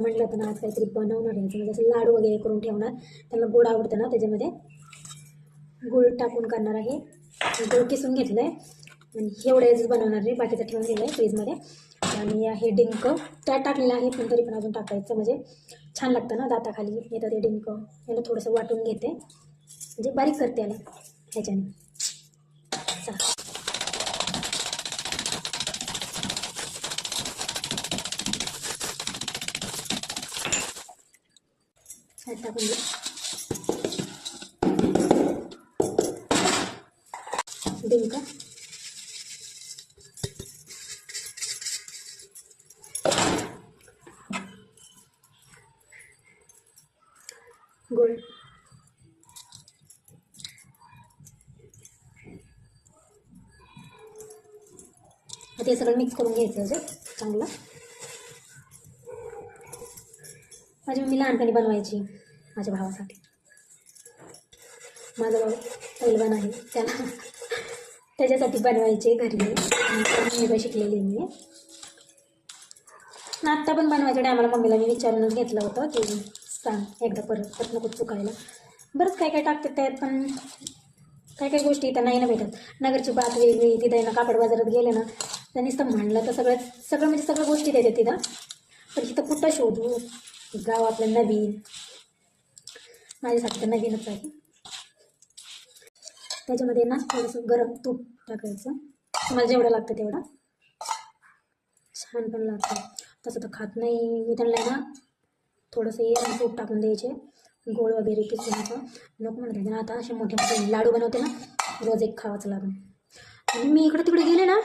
म्हटलं होतं ना आज काहीतरी बनवणार आहे. म्हणजे असं लाडू वगैरे करून ठेवणार. त्यांना गोड आवडतं ना त्याच्यामध्ये. गूळ टाकून करणार आहे. गूळ किसून घेतलं आहे आणि एवढ्याच बनवणार आहे. बाकीचं ठेवून दिलं आहे फ्रीजमध्ये. आणि हे डिंक. त्यात टाकलेलं आहे पण तरी पण अजून टाकायचं. म्हणजे छान लागतं ना दाताखाली. येतं ते डिंक याला थोडंसं वाटून घेते. म्हणजे बारीक करते याला. ह्याच्याने. चला ह्यात टाकून देऊ डिंक गोल आता हे सगळं मिक्स करून घ्यायचं आहे चांगलं. माझी मम्मी लहानपणी बनवायची. माझ्या भावासाठी. माझा भाऊ पैलवान आहे. त्याला त्याच्यासाठी बनवायचे घरी. मम्मीला शिकलेली मी. आत्ता पण बनवायच्या टायमाला मम्मीला मी विचारूनच घेतलं होतं की सांग एकदा परत परत नको चुकायला. बरंच काय काय टाकतात त्यात पण काय काय गोष्टी इथं नाही ना भेटत. नगरची बात वेगळी तिथं ना कापड बाजारात गेले ना त्यांनी तर म्हणलं तर सगळ्यात सगळं म्हणजे सगळ्या गोष्टी देतात तिथं. पण तिथं कुठं शोधू? गाव आपलं नवीन. माझ्यासाठी तर नवीनच आहे. त्याच्यामध्ये ना थोडंसं गरम तूप टाकायचं. तुम्हाला जेवढं लागतं तेवढा. छान पण लागतं. तसं तर खात नाही. मी त्यांना ना थोडंसं ये तूप टाकून द्यायचे. गोळ वगैरे किसून असं. नको म्हणत होते ना आता. असे मोठे मोठे लाडू बनवते ना रोज एक खावाचं लागून. आणि मी इकडे तिकडे गेले ना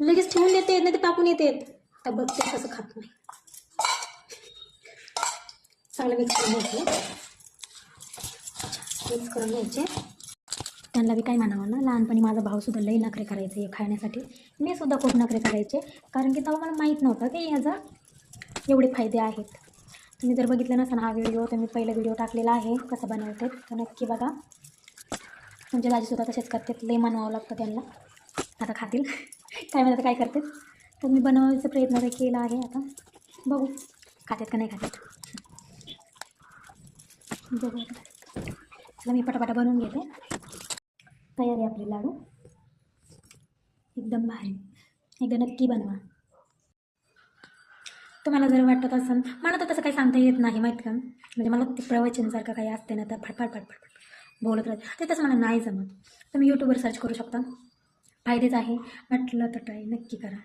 लगेच ठेवून देते नाही तर टाकून येते. तर बघते कसं खात नाही. चांगलं मिक्स करून घेतलं मिक्स करून घ्यायचे. त्यांना बी काय म्हणावं ना लहानपणी माझा भाऊसुद्धा लई नखरे करायचे हे खाण्यासाठी. मी सुद्धा खूप नखरे करायचे कारण की तेव्हा मला माहीत नव्हतं की याचा एवढे फायदे आहेत. तुम्ही जर बघितलं नसेल हा व्हिडिओ तर मी पहिला व्हिडिओ टाकलेला आहे कसं बनवते तर नक्की बघा. म्हणजे तुमच्या दाजीसुद्धा तसेच करतात लई मानवावं लागतं त्यांना. आता खातील. काय म्हणतात काय करतात? तर मी बनवायचा प्रयत्न केला आहे आता. बघू खातात का नाही खातात. बघू आता. चला मी पटापटा बनवून घेते. तयार आहे आपले लाडू. एकदम भारी. एकदा नक्की बनवा. तुम्हाला जर वाटत असेल मला तर तसं काही सांगता येत नाही माहीत का? म्हणजे मला ते प्रवचनसारखं काही असते ना तर फटफट फटफट बोलत राहते. ते तसं मला नाही जमत. तुम्ही यूट्यूबवर सर्च करू शकता. फायदेच आहे. म्हटलं तर ट्राय नक्की करा.